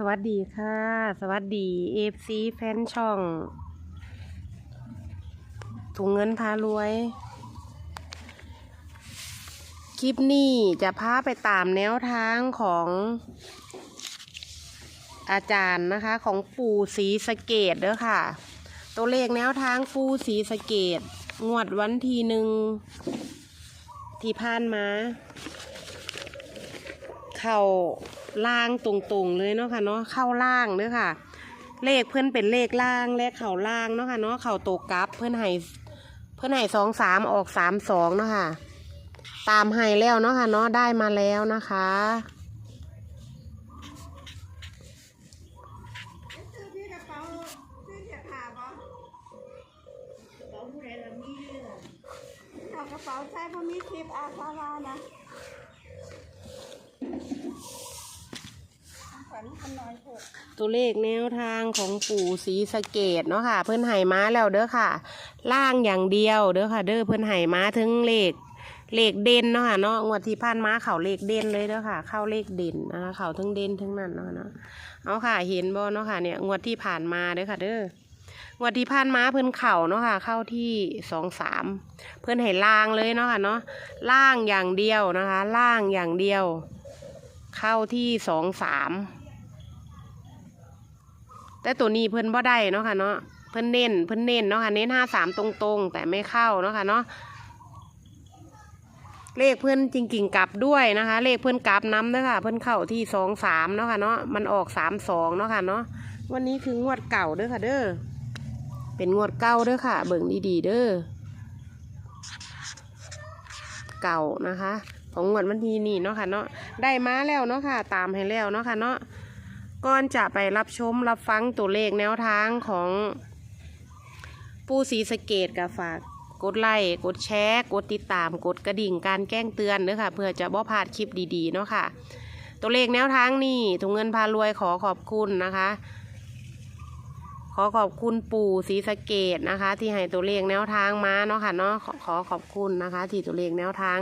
สวัสดีค่ะ สวัสดีเอฟซีแฟนช่องถุงเงินพารวย คลิปนี้จะพาไปตามแนวทางของอาจารย์นะคะของปู่ศรีสะเกดเด้อค่ะ ตัวเลขแนวทางปู่ศรีสะเกดงวดวันทีหนึ่งที่ผ่านมา เข้าล่างตรงๆเลยเนาะค่ะเนาะเข้าล่างเด้อค่ะ เลขเพื่อนเป็นเลขล่างและเข่าล่างเนาะค่ะเนาะเข่าโตกลับเพื่อนให้เพื่อนให้สองสามออกสามสองเนาะค่ะ ตามให้แล้วเนาะค่ะเนาะได้มาแล้วนะคะกระเป๋าซื้อากระเป๋าใช่เอากราใช้พอมีคลิปอาซาวานะ ฝันคนน้อยเถอะตัวเลขแนวทางของปู่ศรีสะเกดเนาะค่ะ เพื่อนไห่ม้าแล้วเด้อค่ะ ล่างอย่างเดียวเด้อค่ะ เด้อเพื่อนไห่ม้าถึงเลขเลขเด่นเนาะค่ะเนาะงวดที่ผ่านมาเขาเลขเด่นเลยเด้อค่ะ เข้าเลขเด่นนะคะเขาทั้งเด่นทั้งนั้นเนาะเนาะเอาค่ะเห็นบ่เนาะค่ะเนี่ยงวดที่ผ่านมาเด้อค่ะเด้องวดที่ผ่านมาเพื่อนเข่าเนาะค่ะ เข้าที่สองสามเพื่อนไห่ล่างเลยเนาะค่ะเนาะล่างอย่างเดียวนะคะ ล่างอย่างเดียว เข้าที่สองสาม แต่ตัวนี้เพิ่นบ่ได้เนาะค่ะเนาะเพิ่นเน้นเพิ่นเน้นเนาะค่ะเน้นห้าสามตรงๆ แต่ไม่เข้าเนาะค่ะเนาะเลขเพิ่นจริงๆกลับด้วยนะคะ เลขเพิ่นกลับน้ำเด้อค่ะ เพิ่นเข้าที่สองสามเนาะค่ะเนาะมันออกสามสองเนาะค่ะเนาะวันนี้คืองวดเก่าเด้อค่ะ เด้อเป็นงวดเก่าเด้อค่ะ เบิ่งดีๆเด้อเก่านะคะ ของงวดวันที่นี่เนาะค่ะเนาะได้มาแล้วเนาะค่ะ ตามให้แล้วเนาะค่ะเนาะ ก่อนจะไปรับชมรับฟังตัวเลขแนวทางของผู้สีสเกตกับฝากกดไลค์กดแชร์ กดติดตาม กดกระดิ่งการแจ้งเตือนเด้อค่ะเพื่อจะบ่พลาดคลิปดีๆเนาะค่ะ ตัวเลขแนวทางนี่ถุงเงินพารวยขอขอบคุณนะคะ ขอขอบคุณปู่ศรีสะเกตนะคะ ที่ให้ตัวเลขแนวทางมาเนาะค่ะเนาะขอขอขอบคุณนะคะ ที่ตัวเลขแนวทาง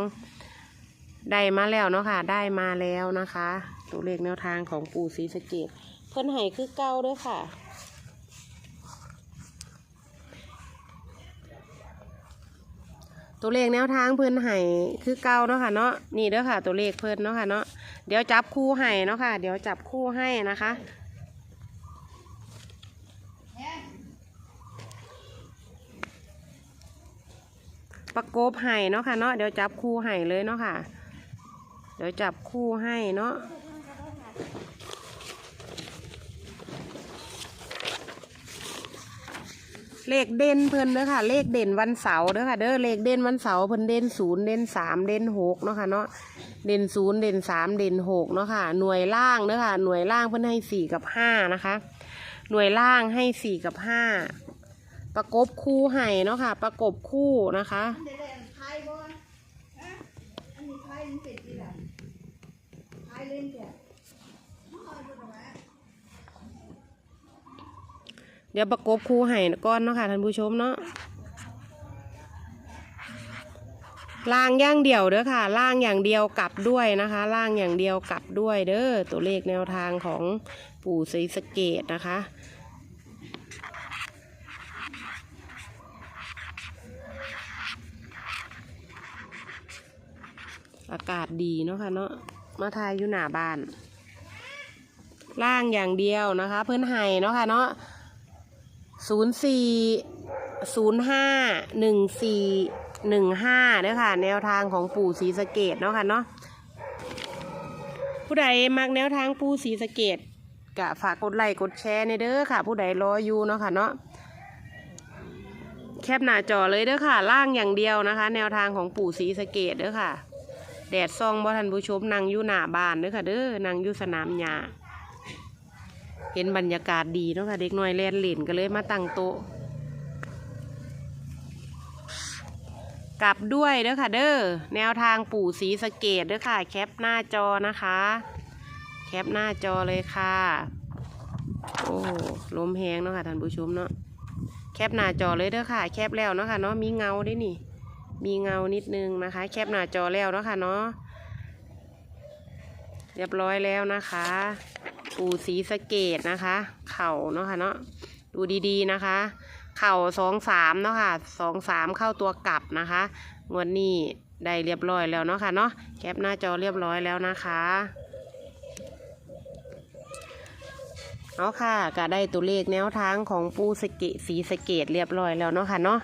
ได้มาแล้วเนาะค่ะ ได้มาแล้วนะคะ ตัวเลขแนวทางของปู่ศรีสะเกดเพิ่นให้คือเก้าด้วยค่ะ ตัวเลขแนวทางเพิ่นให้คือเก้าเนาะค่ะเนาะนี่เด้อค่ะ ตัวเลขเพิ่นเนาะค่ะเนาะเดี๋ยวจับคู่ให้เนาะค่ะ เดี๋ยวจับคู่ให้นะคะประกบให้เนาะค่ะเนาะเดี๋ยวจับคู่ให้เลยเนาะค่ะ เดี๋ยวจับคู่ให้เนาะ เลขเด่นเพิ่นเด้อค่ะ เลขเด่นวันเสาร์เด้อค่ะเด้อเลขเด่นวันเสาร์เพิ่นเด่นศูนย์เด่นสามเด่นหกเนาะค่ะเนาะเด่นศูนย์เด่นสามเด่นหกเนาะค่ะ หน่วยล่างเด้อค่ะ หน่วยล่างเพิ่นให้สี่กับห้านะคะ หน่วยล่างให้สี่กับห้าประกบคู่ให้เนาะค่ะ ประกบคู่นะคะเดี๋ยเล่นไดี๋ยวประกบคู่ให้ก้อนเนาะค่ะท่านผู้ชมเนาะล่างย่างเดียวเด้อค่ะ ล่างอย่างเดียวกลับด้วยนะคะ ล่างอย่างเดียวกลับด้วยเด้อตัวเลขแนวทางของปู่ศรีสเกดนะคะ อากาศดีเนาะค่ะเนาะมาทายอยู่หน้าบ้าน ล่างอย่างเดียวนะคะ เพื่อนไห้เนาะค่ะเนาะ ศูนย์สี่ศูนย์ห้าหนึ่งสี่หนึ่งห้าเนี่ยค่ะ แนวทางของปู่ศรีสะเกดเนาะค่ะเนาะผู้ใดมักแนวทางปู่ศรีสะเกดกะฝากกดไลค์กดแชร์ในเด้อค่ะ ผู้ใดรออยู่เนาะค่ะเนาะแคปหน้าจอเลยเด้อค่ะ ล่างอย่างเดียวนะคะ แนวทางของปู่ศรีสะเกดเด้อค่ะ แดดซองบ่ทันผู้ชมนั่งอยู่หน้าบ้านเด้อค่ะ เด้อนั่งอยู่สนามหญ้า เห็นบรรยากาศดีเนาะค่ะเด็กน้อยเล่นหลินก็เลยมาตั้งโต๊ะกลับด้วยเด้อค่ะเด้อแนวทางปู่สีสเกตเด้อค่ะ แคปหน้าจอนะคะ แคปหน้าจอเลยค่ะ โอ้ลมแหงเนาะค่ะท่านผู้ชมเนาะแคปหน้าจอเลยเด้อค่ะ แคปแล้วเนาะค่ะเนาะมีเงาด้วยนี่ มีเงานิดนึงนะคะ แคปหน้าจอแล้วเนาะค่ะเนาะเรียบร้อยแล้วนะคะ ปู่ศรีสะเกดนะคะ เข่าเนาะค่ะเนาะดูดีๆนะคะ เข่าสองสามเนาะค่ะสองสามเข้าตัวกลับนะคะงวดนี้ได้เรียบร้อยแล้วเนาะค่ะเนาะแคปหน้าจอเรียบร้อยแล้วนะคะเอาค่ะก็ได้ตัวเลขแนวทางของปูสเกตสีสะเกตเรียบร้อยแล้วเนาะค่ะเนาะ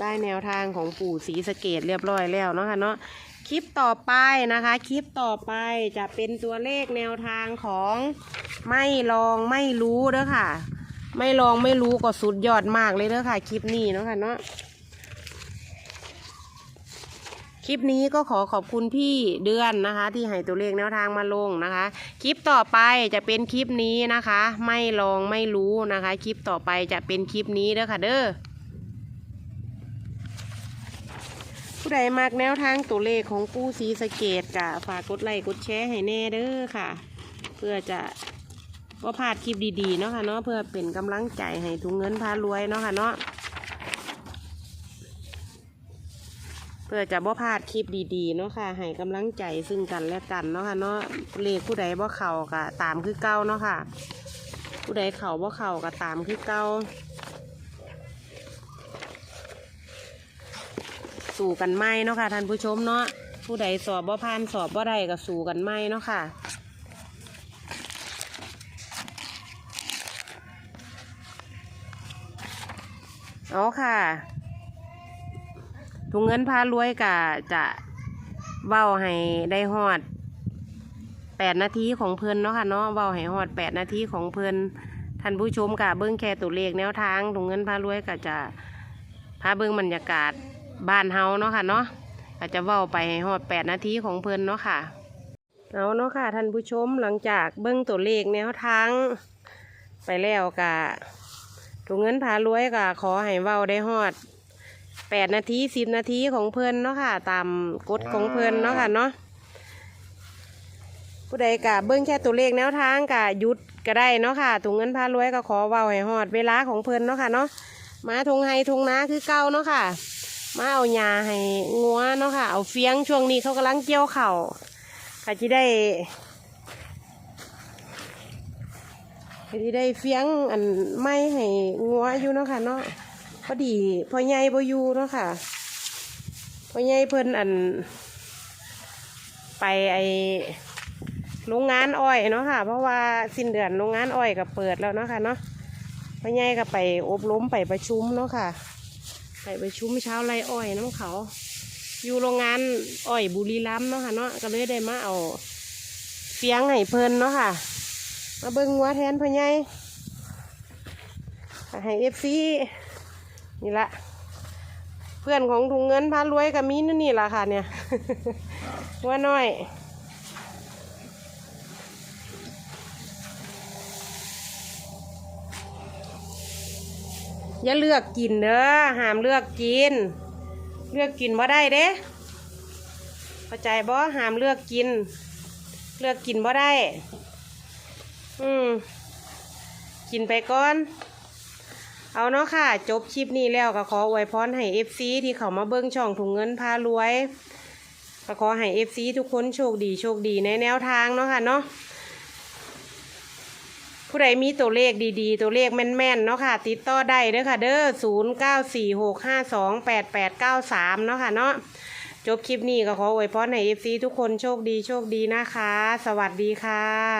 ได้แนวทางของปู่สีสะเกตเรียบร้อยแล้วเนาะค่ะเนาะ คลิปต่อไปนะคะ คลิปต่อไปจะเป็นตัวเลขแนวทางของไม่ลองไม่รู้เด้อค่ะ ไม่ลองไม่รู้ก็สุดยอดมากเลยเด้อค่ะ คลิปนี้เนาะค่ะเนาะคลิปนี้ก็ขอขอบคุณพี่เดือนนะคะ ที่ให้ตัวเลขแนวทางมาลงนะคะ คลิปต่อไปจะเป็นคลิปนี้นะคะ ไม่ลองไม่รู้นะคะ คลิปต่อไปจะเป็นคลิปนี้เด้อค่ะเด้อ ผู้ใดมากแนวทางตัวเลขของปูสีสเกตกะฝากกดไลค์กดแชร์ให้แน่เด้อค่ะ เพื่อจะว่าพลาดคลิปดีๆเนาะค่ะเนาะเพื่อเป็นกำลังใจให้ถุงเงินพารวยเนาะค่ะเนาะเพื่อจะบ่พลาดคลิปดีๆเนาะค่ะให้กำลังใจซึ่งกันและกันเนาะค่ะเนาะเลขผู้ใดบ่เข่าก็ตามคือเก่าเนาะค่ะ ผู้ใดเข่าบ่เข่าก็ตามคือเก่า สู่กันไม่เนาะค่ะท่านผู้ชมเนาะผู้ใดสอบบ่ผ่านสอบบ่ได้ก็สู่กันไม่เนาะค่ะเอาค่ะถุงเงินพารวยกะจะเว้าให้ได้ฮอดแปดนาทีของเพิ่นเนาะค่ะเนาะเว้าให้ฮอดแปดนาทีของเพิ่นท่านผู้ชมกะเบิ้งแค่ตัวเลขแนวทางถุงเงินพารวยกะจะพาเบิ้งบรรยากาศ บ้านเฮาเนาะค่ะเนาะก็จจะเว้าไปหอดแปดนาทีของเพิ่นเนาะค่ะเอาเนาะค่ะท่านผู้ชมหลังจากเบิ้งตัวเลขแนวทางไปแล้วกะถุงเงินพารวยกะขอให้เว้าได้ฮอดแปดนาทีสิบนาทีของเพื่อนเนาะค่ะ ตามกฎของเพื่อนเนาะค่ะเนาะผู้ใดกะเบิ้งแค่ตัวเลขแนวทางกะยุดก็ได้เนาะค่ะถุงเงินพารวยก็ขอเว้าให้ฮอดเวลาของเพื่อนเนาะค่ะเนาะมาทงไฮทงนาคือเก่าเนาะค่ะ มาเอาหญ้าให้งัวเนาะค่ะ เอาเฟียงช่วงนี้เขากำลังเกี่ยวเข่าวก็จะได้ก็จะได้เฟียงอันไม่ให้งัวอยู่เนาะค่ะเนาะพอดีพ่อใหญ่บ่อยู่เนาะค่ะพ่อใหญ่เพิ่นอัน ไปไอโรงงานอ้อยเนาะค่ะ เพราะว่าสิ้นเดือนโรงงานอ้อยก็เปิดแล้วเนาะค่ะเนาะพ่อใหญ่ก็ไปอบรมไปประชุมเนาะค่ะ ไปปชุ่มเช้าไรอ้อยน้ำเขา อยู่โรงงานอ้อยบุรีรัมย์เนาะค่ะเนาะก็เลยได้มาเอาเฟียงให้เพลินเนาะค่ะ มาเบิ่งงัวแทนพ่อใหญ่ให้เอฟซีนี่ละเพื่อนของถุงเงินพารวยกับมีนั่นนี่ละค่ะเนี่ยว่าน้อย อย่าเลือกกินเด้อห้ามเลือกกิน เลือกกินบ่ได้เด้เข้าใจบ่ห้ามเลือกกิน เลือกกินบ่ได้ อืมกินไปก่อน เอาเนาะค่ะ จบคลิปนี้แล้วก็ขออวยพรให้ FC ที่เขามาเบิ้งช่องถุงเงินพารวยก็ขอให้ FC ทุกคนโชคดีโชคดีในแนวทางเนาะค่ะเนาะ ผู้ใดมีตัวเลขดีๆ ตัวเลขแม่นๆเนาะค่ะ ติดต่อได้เด้อค่ะ เด้อ0 9 4 6 5 2 8 8 9 3เนาะค่ะเนาะจบคลิปนี้ก็ขออวยพรให้ FC ทุกคนโชคดีโชคดีนะคะ สวัสดีค่ะ